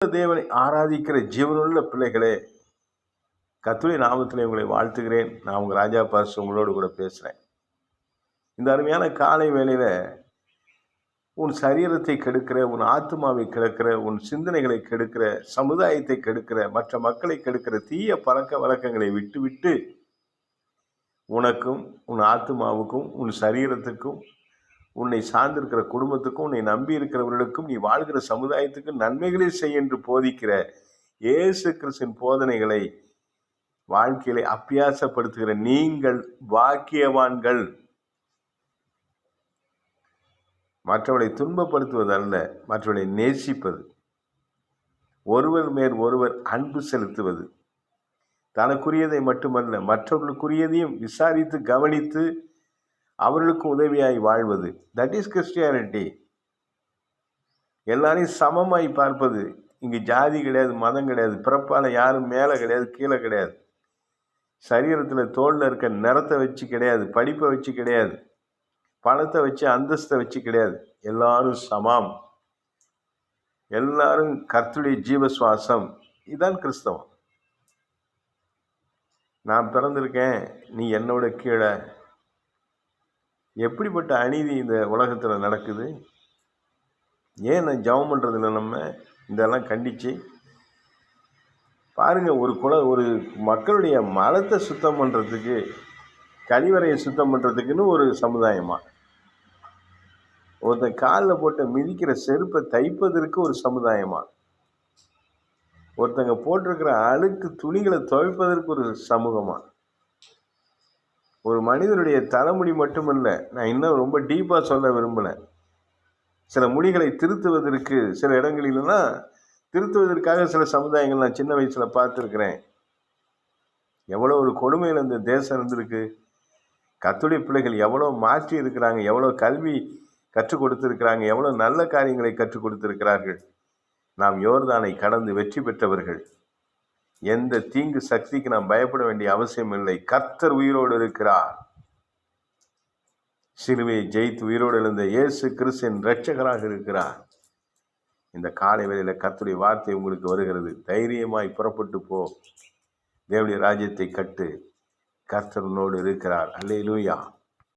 தேவனை ஆராதிக்கிற ஜீவனுள்ள பிள்ளைகளே கத்துரை நாமத்தில் உங்களை வாழ்த்துகிறேன். நான் உங்கள் ராஜா பாஸ் உங்களோடு கூட பேசுகிறேன் இந்த அருமையான காலை வேளையில் உன் சரீரத்தை கெடுக்கிற உன் ஆத்மாவை கெடுக்கிற உன் சிந்தனைகளை கெடுக்கிற சமுதாயத்தை கெடுக்கிற மற்ற மக்களை கெடுக்கிற தீய பழக்க வழக்கங்களை விட்டுவிட்டு உனக்கும் உன் ஆத்மாவுக்கும் உன் சரீரத்துக்கும் உன்னை சார்ந்திருக்கிற குடும்பத்துக்கும் உன்னை நம்பி இருக்கிறவர்களுக்கும் நீ வாழ்கிற சமுதாயத்துக்கும் நன்மைகளை செய் என்று போதிக்கிற இயேசு கிறிஸ்தின் போதனைகளை வாழ்க்கையில அப்பியாசப்படுத்துகிற நீங்கள் வாக்கியவான்கள் மற்றவர்களை துன்பப்படுத்துவதல்ல மற்றவர்களை நேசிப்பது. ஒருவர் மேல் ஒருவர் அன்பு செலுத்துவது. தனக்குரியதை மட்டுமல்ல மற்றவர்களுக்குரியதையும் விசாரித்து கவனித்து அவர்களுக்கு உதவியாய் வாழ்வது. தட் இஸ் கிறிஸ்டியானிட்டி எல்லாரையும் சமமாய் பார்ப்பது. இங்கே ஜாதி கிடையாது மதம் கிடையாது பிறப்பால் யாரும் மேலே கிடையாது கீழே கிடையாது. சரீரத்தில் தோளில் இருக்க நிறத்தை வச்சு கிடையாது படிப்பை வச்சு கிடையாது பணத்தை வச்சு அந்தஸ்தை வச்சு கிடையாது. எல்லாரும் சமம். எல்லாரும் கர்த்துடைய ஜீவ சுவாசம் இதுதான் கிறிஸ்தவம். நான் பிறந்திருக்கேன் நீ என்னோட கீழே. எப்படிப்பட்ட அநீதி இந்த உலகத்தில் நடக்குது? ஏன் நான் ஜபம் பண்ணுறதில்ல நம்ம இதெல்லாம் கண்டித்து பாருங்கள் ஒரு குல ஒரு மக்களுடைய மலத்தை சுத்தம் பண்ணுறதுக்கு கழிவறையை சுத்தம் பண்ணுறதுக்குன்னு ஒரு சமுதாயமாக ஒருத்தன் காலில் போட்ட மிதிக்கிற செருப்பை தைப்பதற்கு ஒரு சமுதாயமாக ஒருத்தங்க போட்டிருக்கிற அழுக்கு துணிகளை துவைப்பதற்கு ஒரு சமூகமாக ஒரு மனிதனுடைய தலைமுடி மட்டுமல்ல நான் இன்னும் ரொம்ப டீப்பாக சொல்ல விரும்பலை. சில முடிகளை திருத்துவதற்கு சில இடங்களிலலாம் திருத்துவதற்காக சில சமுதாயங்கள் நான் சின்ன வயசில் பார்த்துருக்குறேன். எவ்வளோ ஒரு கொடுமையில் இந்த தேசம் இருந்திருக்கு. கத்துடைய பிள்ளைகள் எவ்வளோ மாற்றி இருக்கிறாங்க எவ்வளோ கல்வி கற்றுக் கொடுத்திருக்கிறாங்க எவ்வளோ நல்ல காரியங்களை கற்றுக் கொடுத்துருக்கிறார்கள். நாம் யோர்தானை கடந்து வெற்றி பெற்றவர்கள். எந்த தீங்கு சக்திக்கு நாம் பயப்பட வேண்டிய அவசியம் இல்லை. கர்த்தர் உயிரோடு இருக்கிறார். சிலுவையை ஜெயித்து உயிரோடு எழுந்த இயேசு கிறிஸ்தின் ரட்சகராக இருக்கிறார். இந்த காலை வேளையில் கர்த்துடைய வார்த்தை உங்களுக்கு வருகிறது. தைரியமாய் புறப்பட்டு போ. தேவடைய ராஜ்யத்தை கட்டு. கர்த்தர் உன்னோடு இருக்கிறார். அல்லே லூயா